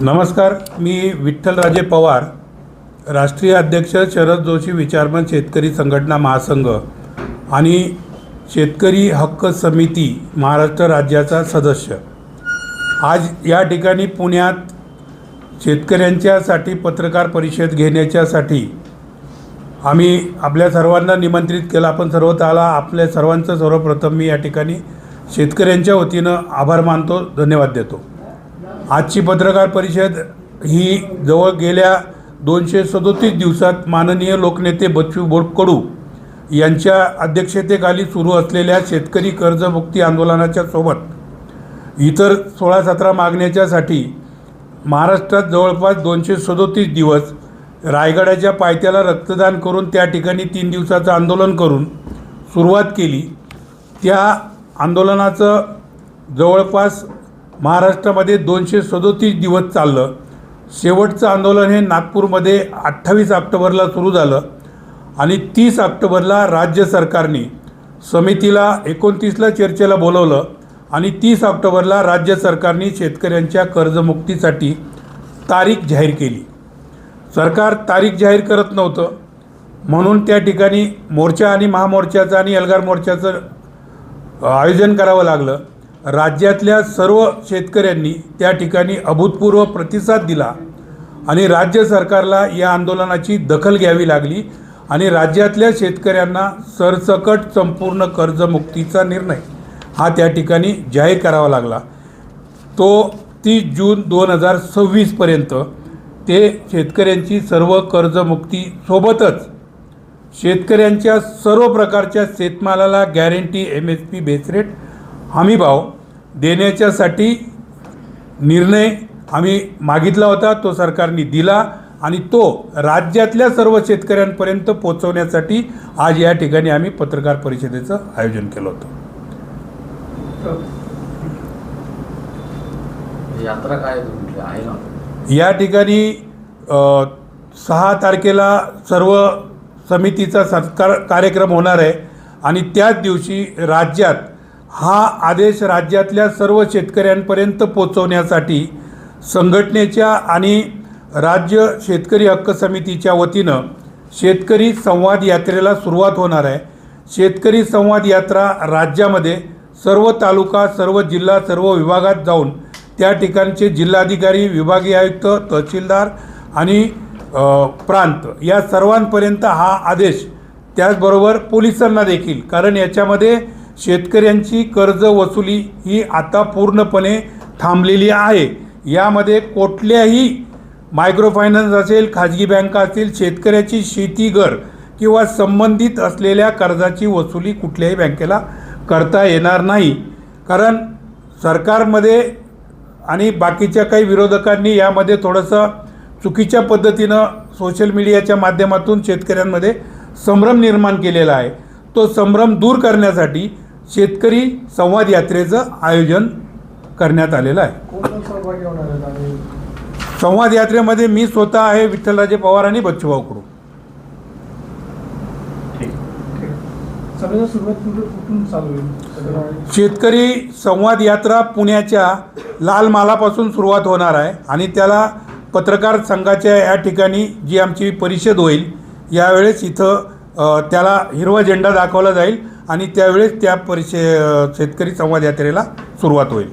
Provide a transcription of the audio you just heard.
नमस्कार मी विठ्ठलराजे पवार राष्ट्रीय अध्यक्ष शरद जोशी विचारमन शेतकरी संघटना महासंघ आणि शेतकरी हक्क समिती महाराष्ट्र राज्याचा सदस्य. आज या ठिकाणी पुण्यात शेतकऱ्यांच्यासाठी पत्रकार परिषद घेण्याच्यासाठी आम्ही आपल्या सर्वांना निमंत्रित केलं. आपण सर्वताला आपल्या सर्वांचं सर्वप्रथम मी या ठिकाणी शेतकऱ्यांच्या वतीनं आभार मानतो धन्यवाद देतो. आजची पत्रकार परिषद ही जवळ गेल्या दोनशे सदोतीस दिवसात माननीय लोकनेते बच्चू बोरकडू यांच्या अध्यक्षतेखाली सुरू असलेल्या शेतकरी कर्जमुक्ती आंदोलनाच्या सोबत इतर सोळा सतरा मागण्याच्यासाठी महाराष्ट्रात जवळपास दोनशे सदोतीस दिवस रायगडाच्या पायथ्याला रक्तदान करून त्या ठिकाणी तीन दिवसाचं आंदोलन करून सुरुवात केली. त्या आंदोलनाचं जवळपास महाराष्ट्रामध्ये दोनशे सदोतीस दिवस चाललं. शेवटचं आंदोलन हे नागपूरमध्ये अठ्ठावीस ऑक्टोबरला सुरू झालं आणि तीस ऑक्टोबरला राज्य सरकारने समितीला एकोणतीसला चर्चेला बोलवलं आणि तीस ऑक्टोबरला राज्य सरकारने शेतकऱ्यांच्या कर्जमुक्तीसाठी तारीख जाहीर केली. सरकार तारीख जाहीर करत नव्हतं. म्हणून त्या ठिकाणी मोर्चा आणि महामोर्चाचं आणि एल्गार मोर्चाचं आयोजन करावं लागलं. राज्यातल्या सर्व शेतकऱ्यांनी त्या ठिकाणी अभूतपूर्व प्रतिसाद दिला आणि राज्य सरकारला या आंदोलनाची दखल घ्यावी लागली आणि राज्यातल्या शेतकऱ्यांना सरसकट संपूर्ण कर्जमुक्तीचा निर्णय हा त्या ठिकाणी जाहीर करावा लागला. तो तीस जून दोन हजार सव्वीसपर्यंत ते शेतकऱ्यांची सर्व कर्जमुक्तीसोबतच शेतकऱ्यांच्या सर्व प्रकारच्या शेतमालाला guarantee M S P base rate हमीभाव देण्याच्यासाठी निर्णय आम्ही मागितला होता तो सरकारने दिला आणि तो राज्यातल्या सर्व शेतकऱ्यांपर्यंत पोचवण्यासाठी आज या ठिकाणी आम्ही पत्रकार परिषदेचं आयोजन केलं होतं. यात्रा काय तुमची? आहे ना. या ठिकाणी सहा तारखेला सर्व समितीचा सत्कार कार्यक्रम होणार आहे आणि त्याच दिवशी राज्यात हा आदेश राज्यातल्या सर्व शेतकऱ्यांपर्यंत पोचवण्यासाठी संघटनेच्या आणि राज्य शेतकरी हक्क समितीच्या वतीनं शेतकरी संवाद यात्रेला सुरुवात होणार आहे. शेतकरी संवाद यात्रा राज्यामध्ये सर्व तालुका सर्व जिल्हा सर्व विभागात जाऊन त्या ठिकाणचे जिल्हाधिकारी विभागीय आयुक्त तहसीलदार आणि प्रांत या सर्वांपर्यंत हा आदेश त्याचबरोबर पोलिसांना देखील. कारण याच्यामध्ये शेतकऱ्यांची कर्ज वसुली ही आता पूर्णपणे थांबलेली आहे. यामध्ये कुठल्याही मायक्रो फायनान्स असेल खाजगी बँका असतील शेतकऱ्याची शेती घर किंवा संबंधित असलेल्या कर्जाची वसुली कुठल्याही बँकेला करता येणार नाही. कारण सरकारमध्ये आणि बाकीच्या काही विरोधकांनी यामध्ये थोडंसं चुकीच्या पद्धतीनं सोशल मीडियाच्या माध्यमातून शेतकऱ्यांमध्ये संभ्रम निर्माण केलेला आहे. तो संभ्रम दूर करण्यासाठी शेतकरी संवाद यात्रेचं आयोजन करण्यात आलेलं आहे. संवाद यात्रेमध्ये मी स्वतः आहे विठ्ठलराजे पवार आणि बच्चूभाऊ कडू. शेतकरी संवाद यात्रा पुण्याच्या लाल मालापासून सुरुवात होणार आहे आणि त्याला पत्रकार संघाच्या या ठिकाणी जी आमची परिषद होईल यावेळेस इथं त्याला हिरवा झेंडा दाखवला जाईल आणि त्यावेळेस त्या परिषे शेतकरी संवाद यात्रेला सुरुवात होईल.